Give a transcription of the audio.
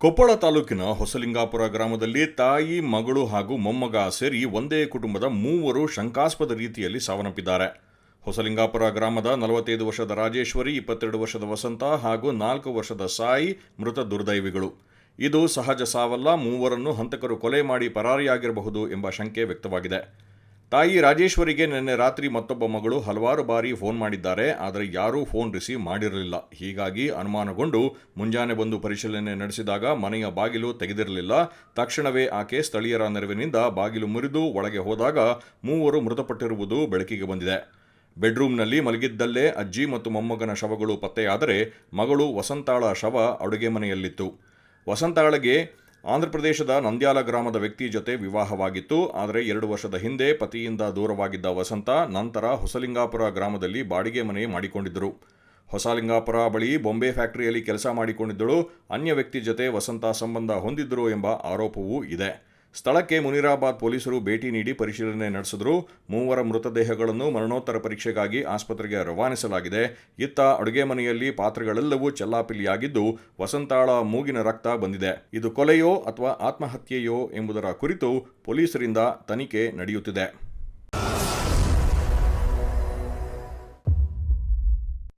ಕೊಪ್ಪಳ ತಾಲೂಕಿನ ಹೊಸಲಿಂಗಾಪುರ ಗ್ರಾಮದಲ್ಲಿ ತಾಯಿ, ಮಗಳು ಹಾಗೂ ಮೊಮ್ಮಗ ಸೇರಿ ಒಂದೇ ಕುಟುಂಬದ ಮೂವರು ಶಂಕಾಸ್ಪದ ರೀತಿಯಲ್ಲಿ ಸಾವನ್ನಪ್ಪಿದ್ದಾರೆ. ಹೊಸಲಿಂಗಾಪುರ ಗ್ರಾಮದ ನಲವತ್ತೈದು ವರ್ಷದ ರಾಜೇಶ್ವರಿ, ಇಪ್ಪತ್ತೆರಡು ವರ್ಷದ ವಸಂತ ಹಾಗೂ ನಾಲ್ಕು ವರ್ಷದ ಸಾಯಿ ಮೃತ ದುರ್ದೈವಿಗಳು. ಇದು ಸಹಜ ಸಾವಲ್ಲ, ಮೂವರನ್ನು ಹಂತಕರು ಕೊಲೆ ಮಾಡಿ ಪರಾರಿಯಾಗಿರಬಹುದು ಎಂಬ ಶಂಕೆ ವ್ಯಕ್ತವಾಗಿದೆ. ತಾಯಿ ರಾಜೇಶ್ವರಿಗೆ ನಿನ್ನೆ ರಾತ್ರಿ ಮತ್ತೊಬ್ಬ ಮಗಳು ಹಲವಾರು ಬಾರಿ ಫೋನ್ ಮಾಡಿದ್ದಾರೆ, ಆದರೆ ಯಾರೂ ಫೋನ್ ರಿಸೀವ್ ಮಾಡಿರಲಿಲ್ಲ. ಹೀಗಾಗಿ ಅನುಮಾನಗೊಂಡು ಮುಂಜಾನೆ ಬಂದು ಪರಿಶೀಲನೆ ನಡೆಸಿದಾಗ ಮನೆಯ ಬಾಗಿಲು ತೆಗೆದಿರಲಿಲ್ಲ. ತಕ್ಷಣವೇ ಆಕೆ ಸ್ಥಳೀಯರ ನೆರವಿನಿಂದ ಬಾಗಿಲು ಮುರಿದು ಒಳಗೆ ಹೋದಾಗ ಮೂವರು ಮೃತಪಟ್ಟಿರುವುದು ಬೆಳಕಿಗೆ ಬಂದಿದೆ. ಬೆಡ್ರೂಮ್ನಲ್ಲಿ ಮಲಗಿದ್ದಲ್ಲೇ ಅಜ್ಜಿ ಮತ್ತು ಮೊಮ್ಮಗನ ಶವಗಳು ಪತ್ತೆಯಾದರೆ ಮಗಳು ವಸಂತಾಳ ಶವ ಅಡುಗೆ ಮನೆಯಲ್ಲಿತ್ತು. ವಸಂತಾಳಗೆ ಆಂಧ್ರಪ್ರದೇಶದ ನಂದ್ಯಾಲ ಗ್ರಾಮದ ವ್ಯಕ್ತಿ ಜೊತೆ ವಿವಾಹವಾಗಿತ್ತು. ಆದರೆ ಎರಡು ವರ್ಷದ ಹಿಂದೆ ಪತಿಯಿಂದ ದೂರವಾಗಿದ್ದ ವಸಂತ ನಂತರ ಹೊಸಲಿಂಗಾಪುರ ಗ್ರಾಮದಲ್ಲಿ ಬಾಡಿಗೆ ಮನೆ ಮಾಡಿಕೊಂಡಿದ್ದರು. ಹೊಸಲಿಂಗಾಪುರ ಬಳಿ ಬೊಂಬೆ ಫ್ಯಾಕ್ಟರಿಯಲ್ಲಿ ಕೆಲಸ ಮಾಡಿಕೊಂಡಿದ್ದಳು. ಅನ್ಯ ವ್ಯಕ್ತಿ ಜೊತೆ ವಸಂತ ಸಂಬಂಧ ಹೊಂದಿದ್ದರು ಎಂಬ ಆರೋಪವೂ ಇದೆ. ಸ್ಥಳಕ್ಕೆ ಮುನಿರಾಬಾದ್ ಪೊಲೀಸರು ಭೇಟಿ ನೀಡಿ ಪರಿಶೀಲನೆ ನಡೆಸಿದ್ರು. ಮೂವರ ಮೃತದೇಹಗಳನ್ನು ಮರಣೋತ್ತರ ಪರೀಕ್ಷೆಗಾಗಿ ಆಸ್ಪತ್ರೆಗೆ ರವಾನಿಸಲಾಗಿದೆ. ಇತ್ತ ಅಡುಗೆ ಮನೆಯಲ್ಲಿ ಪಾತ್ರೆಗಳೆಲ್ಲವೂ ಚೆಲ್ಲಾಪಿಲ್ಲಿಯಾಗಿದ್ದು, ವಸಂತಾಳ ಮೂಗಿನ ರಕ್ತ ಬಂದಿದೆ. ಇದು ಕೊಲೆಯೋ ಅಥವಾ ಆತ್ಮಹತ್ಯೆಯೋ ಎಂಬುದರ ಕುರಿತು ಪೊಲೀಸರಿಂದ ತನಿಖೆ ನಡೆಯುತ್ತಿದೆ.